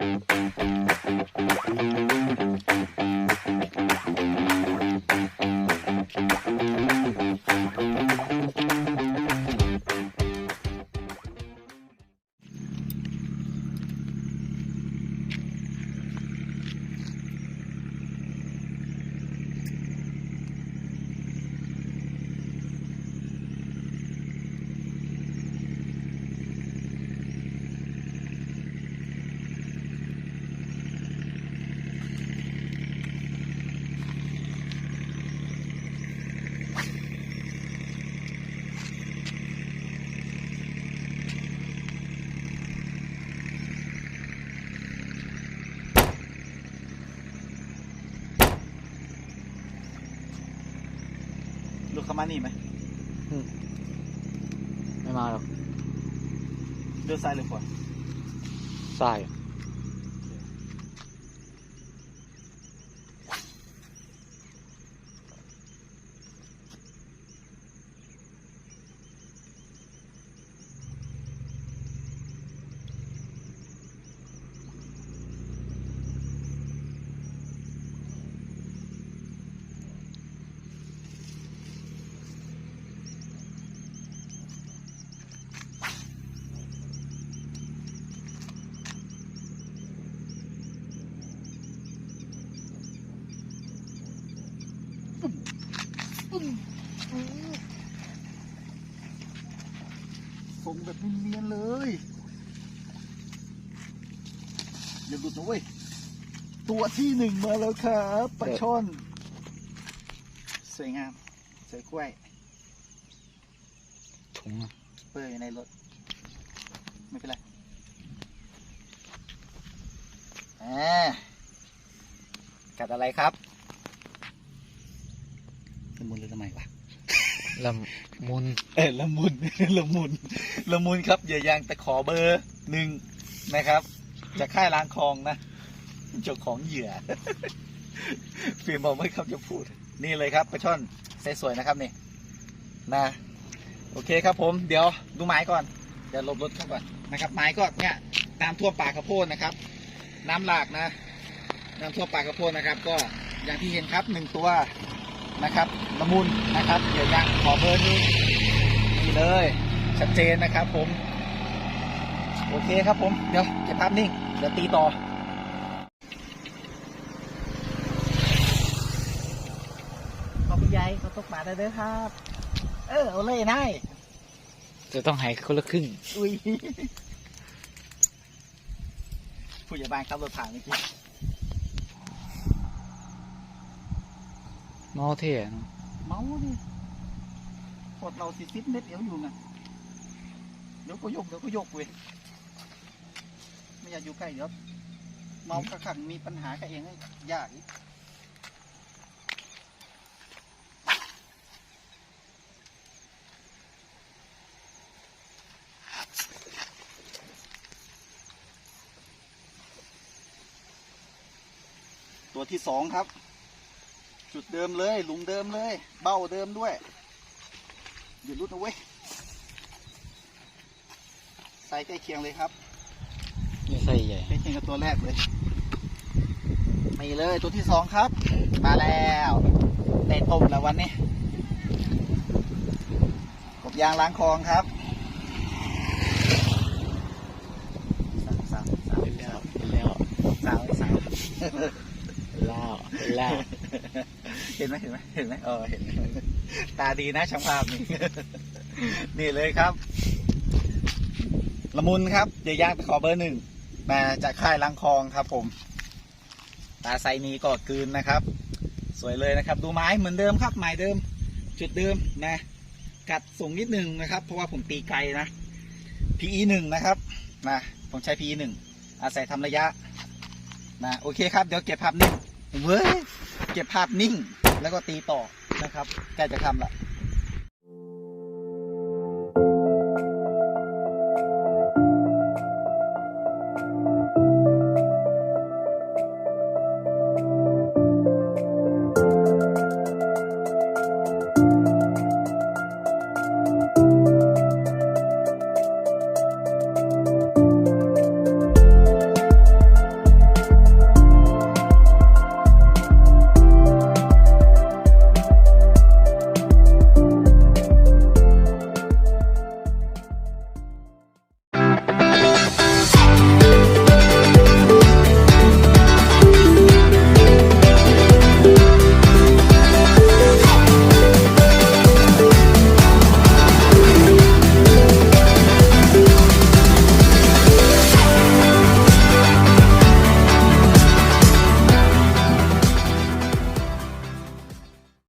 ลูก มานี่ไหมไม่มาหรอกเลี้ยวซ้ายหรือขวาสาย ส่งแบบเนียนๆเลย อย่าหลุดนะเว้ย ตัวที่หนึ่งมาแล้วครับปลาช่อน สวยงาม สวยกล้วย ถุงอะเปื่อยอยู่ในรถ ไม่เป็นไรอ่ากัดอะไรครับ ละมุนหรือทำไมวะลำมุนเออละมุนละมุนละมุนครับเหยื่อยางตะขอเบอร์หนึ่งนะครับจะค่ายล้างคลองนะเจ้าของเหยื่อฟิล์มบอกไม่ครับจะพูด นี่เลยครับปลาช่อนใสวยๆนะครับนี่นะ โอเคครับผมเดี๋ยวดูไม้ก่อนเดี๋ยวหลบรถเข้าก่อนนะครับ ไม้ก็เนี่ยน้ำท่วมป่าข้าวโพดนะครับ น้ำหลากนะน้ำท่วมป่าข้าวโพดนะครับ ก็อย่างที่เห็นครับหนึ่งตัว นะครับละมุนนะครับเหยื่อยางขอเบอร์หนึงนี่เลยชัดเจนนะครับผม โอเคครับผมเดี๋ยวเก็บภาพนิ่งเดี๋ยวตีต่อขอบคุณยายเขาตกปลาได้เด้อครับ เออเอาเลยนายจะต้องให้คนละครึ่งอุ้ยผู้ใหญ่บ้านขับรถผ่านเมื่อกี้ เมาเท่เนอะเมาดิปดเราสิสิบเม็ดเดียวอยู่ไงเดี๋ยวก็ยกเดี๋ยวก็ยกเว้ยไม่อยากอยู่ใกล้เดี๋ยวเมากระขังมีปัญหากับเองยากอีกตัวที่สองครับ จุดเดิมเลยหลุมเดิมเลย เบ้าเดิมด้วยอย่ารุดนะเว้ยใส่ใกล้เคียงเลยครับไม่ใส่ใหญ่ใกล้เคียงกับตัวแรกเลยมีเลยตัวที่สองครับ มาแล้วได้ต้มแล้ววันนี้กบยางล้างคลองครับสาวสาวเป็นแล้วเป็นแล้วสาวสาวเป็นแล้วเป็นแล้ว เห็นไหมเห็นไหมเห็นไหมเออเห็น ตาดีนะช่างภาพนี่นี่เลยครับ ละมุนครับเดี๋ยวย่างตะขอเบอร์หนึ่งมาจากค่ายลังคองครับ ผม ตาไซนี้ก็กลืนนะครับ สวยเลยนะครับ ดูไม้เหมือนเดิมครับไม้เดิม จุดเดิมนะ กัดสูงนิดหนึ่งนะครับ เพราะว่าผมตีไกลนะ PE หนึ่งนะครับนะผมใช้ PE หนึ่งอาศัยทำระยะนะโอเคครับ เดี๋ยวเก็บภาพนิ่งเว้ย เก็บภาพนิ่ง แล้วก็ตีต่อนะครับใกล้จะทำละ